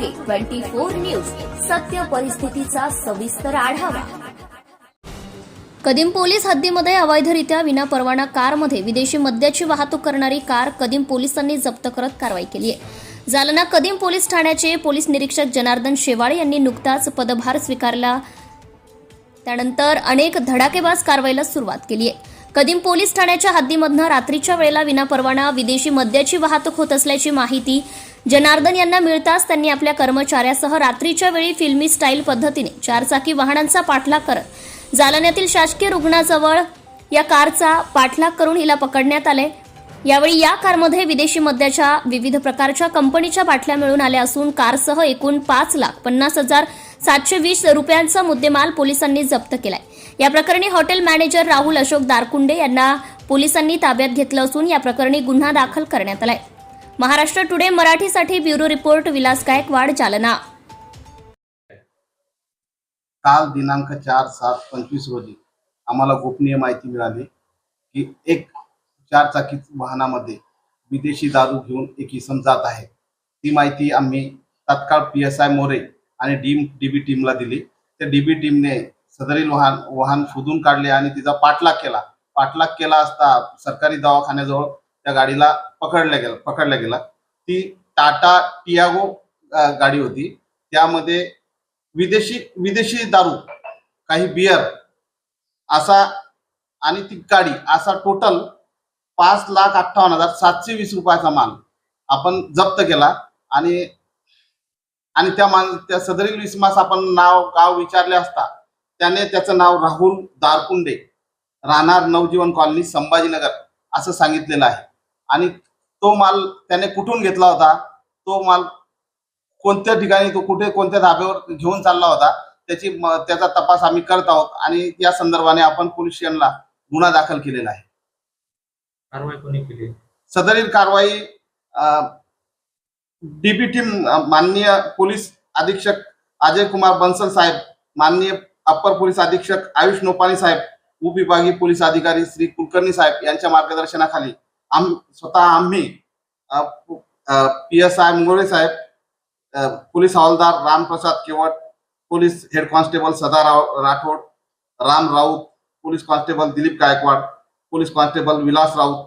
Twenty four news. सत्य परिस्थितीचा सविस्तर आढावा. कदीम पोलीस हद्दीमध्ये अवैधरित्या विनापरवाना कारमध्ये विदेशी मद्याची वाहतूक करणारी कार कदीम पोलिसांनी जप्त करत कारवाई केली आहे. जालना कदीम पोलीस ठाण्याचे पोलीस निरीक्षक जनार्दन शेवाळे यांनी नुकताच पदभार स्वीकारला. त्यानंतर अनेक धडाकेबाज कारवाईला सुरुवात केली आहे. कदीम पोलीस ठाण्याच्या हद्दीमधनं रात्रीच्या वेळेला विनापरवाना विदेशी मद्याची वाहतूक होत असल्याची माहिती जनार्दन यांना मिळताच त्यांनी आपल्या कर्मचाऱ्यासह रात्रीच्या वेळी फिल्मी स्टाईल पद्धतीने चारचाकी वाहनांचा पाठलाग करत जालन्यातील शासकीय रुग्णाजवळ या कारचा पाठलाग करून हिला पकडण्यात आले. यावेळी या कारमध्ये विदेशी मद्याच्या विविध प्रकारच्या कंपनीच्या बाटल्या मिळून आल्या असून कारसह एकूण पाच लाख पन्नास हजार सातशे वीस रुपयांचा मुद्देमाल पोलिसांनी जप्त केलाय. या प्रकरणी हॉटेल मॅनेजर राहुल अशोक दारकुंडे यांना पोलिसांनी ताब्यात घेतलं असून या प्रकरणी गुन्हा दाखल करण्यात आलाय. महाराष्ट्र टुडे मराठीसाठी ब्युरो रिपोर्ट विलास गायकवाड जालना. काल दिनांक चार सात पंचवीस रोजी आम्हाला गोपनीय माहिती मिळाली की एक चारचाकी वाहनामध्ये विदेशी दारू घेऊन एक इसम जात आहे. ती माहिती आम्ही तात्काळ पी एस आय मोरे आणि डीम डीबी टीमला दिली. त्या डीबी टीमने सदरील वाहन वाहन शोधून काढले आणि तिचा पाठलाग केला. पाठलाग केला असता सरकारी दवाखान्याजवळ त्या गाडीला पकडल्या गेला पकडल्या गेला. ती टाटा टियागो गाडी होती. त्यामध्ये विदेशी विदेशी दारू काही बियर असा आणि ती गाडी असा टोटल पाच लाख अठ्ठावन्न हजार सातशे वीस रुपयाचा माल आपण जप्त केला आणि आणि त्या मान त्या सदरील विस्मास आपण नाव गाव विचारले असता त्याने त्याचं नाव राहुल दारकुंडे राहणार नवजीवन कॉलनी संभाजीनगर असं सांगितलेलं आहे. आणि तो माल त्याने कुठून घेतला होता? तो माल कोणत्या ठिकाणी तो कुठे कोणत्या धाब्यावर घेऊन चालला होता? त्याची त्याचा तपास आम्ही करत आहोत आणि या संदर्भाने आपण पोलीस स्टेशनला गुन्हा दाखल केलेला आहे. कारवाई कोणी केली? सदरील कारवाई डीबी टीम माननीय पोलीस अधीक्षक अजय कुमार बन्सल साहेब माननीय अप्पर पोलीस अधीक्षक आयुष नोपाणी साहेब उपविभागीय पोलीस अधिकारी श्री कुलकर्णी साहेब यांच्या मार्गदर्शनाखाली आम स्वतः आम्ही पी एस आय मोरे साहेब पोलीस हवालदार Ramprasad Kewat police head constable Sadarao Rathod Ram Raut police constable Dilip Gaikwad police constable Vilas Raut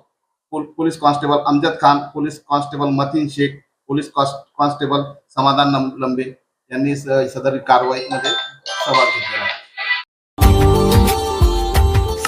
police constable Amjad Khan police constable Mateen Shaikh police constable Samadhan Lambe यांनी सदर कारवाईमध्ये सहभाग घेतला